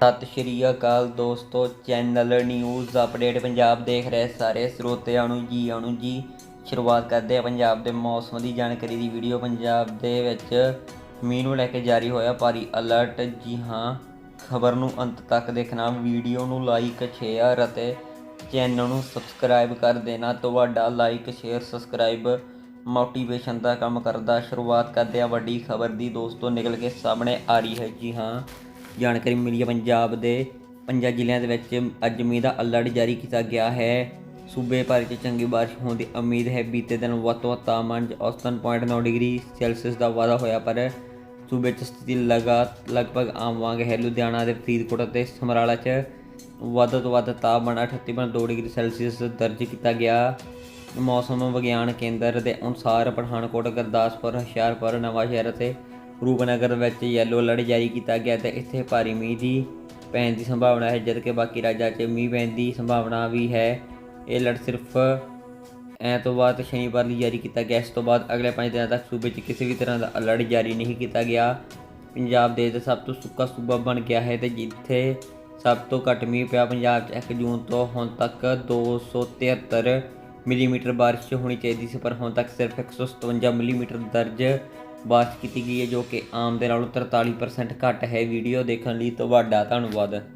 ਸਤਿ ਸ਼੍ਰੀ ਅਕਾਲ ਦੋਸਤੋ, channel news update Punjab ਦੇਖ ਰਹੇ ਸਾਰੇ ਸਰੋਤਿਆਂ ਨੂੰ ਜੀ ਆਣੂ ਜੀ। ਸ਼ੁਰੂਆਤ ਕਰਦੇ ਆ ਪੰਜਾਬ ਦੇ ਮੌਸਮ ਦੀ ਜਾਣਕਾਰੀ ਦੀ ਵੀਡੀਓ। ਪੰਜਾਬ ਦੇ ਵਿੱਚ ਮੀਂਹ ਨੂੰ ਲੈ ਕੇ ਜਾਰੀ ਹੋਇਆ ਭਾਰੀ ਅਲਰਟ ਜੀ ਹਾਂ, ਖਬਰ ਨੂੰ ਅੰਤ ਤੱਕ ਦੇਖਣਾ, ਵੀਡੀਓ ਨੂੰ ਲਾਈਕ ਸ਼ੇਅਰ ਅਤੇ ਚੈਨਲ ਨੂੰ ਸਬਸਕ੍ਰਾਈਬ ਕਰ ਦੇਣਾ। ਤੁਹਾਡਾ ਲਾਈਕ ਸ਼ੇਅਰ ਸਬਸਕ੍ਰਾਈਬ ਮੋਟੀਵੇਸ਼ਨ ਦਾ ਕੰਮ ਕਰਦਾ। ਸ਼ੁਰੂਆਤ ਕਰਦੇ ਆ ਵੱਡੀ ਖਬਰ ਦੀ। ਦੋਸਤੋ, ਨਿਕਲ ਕੇ ਸਾਹਮਣੇ ਆ ਰਹੀ ਹੈ। ਜੀ ਹਾਂ ਜਾਣਕਾਰੀ ਮਿਲੀ ਹੈ ਪੰਜਾਬ ਦੇ ਪੰਜਾਂ ਜ਼ਿਲ੍ਹਿਆਂ ਦੇ ਵਿੱਚ ਅੱਜ ਮੀਂਹ ਦਾ ਅਲਰਟ ਜਾਰੀ ਕੀਤਾ ਗਿਆ ਹੈ। ਸੂਬੇ ਭਰ 'ਚ ਚੰਗੀ ਬਾਰਿਸ਼ ਹੋਣ ਦੀ ਉਮੀਦ ਹੈ। ਬੀਤੇ ਦਿਨ ਵੱਧ ਤੋਂ ਵੱਧ ਤਾਪਮਾਨ 'ਚ ਔਸਤਨ 0.9 ਡਿਗਰੀ ਸੈਲਸੀਅਸ ਦਾ ਵਾਧਾ ਹੋਇਆ, ਪਰ ਸੂਬੇ 'ਚ ਸਥਿਤੀ ਲਗਾ, ਲਗਭਗ ਆਮ ਵਾਂਗ ਹੈ। ਲੁਧਿਆਣਾ ਦੇ ਫਰੀਦਕੋਟ ਅਤੇ ਸਮਰਾਲਾ 'ਚ ਵੱਧ ਤੋਂ ਵੱਧ ਤਾਪਮਾਨ 38.2 ਡਿਗਰੀ ਸੈਲਸੀਅਸ ਦਰਜ ਕੀਤਾ ਗਿਆ। ਮੌਸਮ ਵਿਗਿਆਨ ਕੇਂਦਰ ਦੇ ਅਨੁਸਾਰ ਪਠਾਨਕੋਟ, ਗੁਰਦਾਸਪੁਰ, ਹੁਸ਼ਿਆਰਪੁਰ, ਨਵਾਂਸ਼ਹਿਰ ਅਤੇ ਰੂਪਨਗਰ ਵਿੱਚ ਯੈਲੋ ਅਲਰਟ ਜਾਰੀ ਕੀਤਾ ਗਿਆ ਤੇ ਇੱਥੇ ਭਾਰੀ ਮੀਂਹ ਦੀ ਪੈਣ ਦੀ ਸੰਭਾਵਨਾ ਹੈ, ਜਦਕਿ ਬਾਕੀ ਰਾਜਾਂ 'ਚ ਮੀਂਹ ਪੈਣ ਦੀ ਸੰਭਾਵਨਾ ਵੀ ਹੈ। ਇਹ ਅਲਰਟ ਸਿਰਫ ਐਤਵਾਰ ਤੇ ਸ਼ਨੀਵਾਰ ਲਈ ਜਾਰੀ ਕੀਤਾ ਗਿਆ। ਇਸ ਤੋਂ ਬਾਅਦ ਅਗਲੇ 5 ਦਿਨਾਂ ਤੱਕ ਸੂਬੇ 'ਚ ਕਿਸੇ ਵੀ ਤਰ੍ਹਾਂ ਦਾ ਅਲਰਟ ਜਾਰੀ ਨਹੀਂ ਕੀਤਾ ਗਿਆ। ਪੰਜਾਬ ਦੇਸ਼ ਦਾ ਸਭ ਤੋਂ ਸੁੱਕਾ ਸੂਬਾ ਬਣ ਗਿਆ ਹੈ ਤੇ ਜਿੱਥੇ ਸਭ ਤੋਂ ਘੱਟ ਮੀਂਹ ਪਿਆ ਪੰਜਾਬ 'ਚ 1 ਜੂਨ ਤੋਂ ਹੁਣ ਤੱਕ 273 ਮਿਲੀਮੀਟਰ ਬਾਰਿਸ਼ ਹੋਣੀ ਚਾਹੀਦੀ ਸੀ, ਪਰ ਹੁਣ ਤੱਕ ਸਿਰਫ 157 ਮਿਲੀਮੀਟਰ ਦਰਜ ਬਾਅਦ ਕੀਤੀ ਗਈ ਹੈ, ਜੋ ਕਿ ਆਮ ਦੇ ਨਾਲੋਂ 43% ਘੱਟ ਹੈ। ਵੀਡੀਓ ਦੇਖਣ ਲਈ ਤੁਹਾਡਾ ਧੰਨਵਾਦ।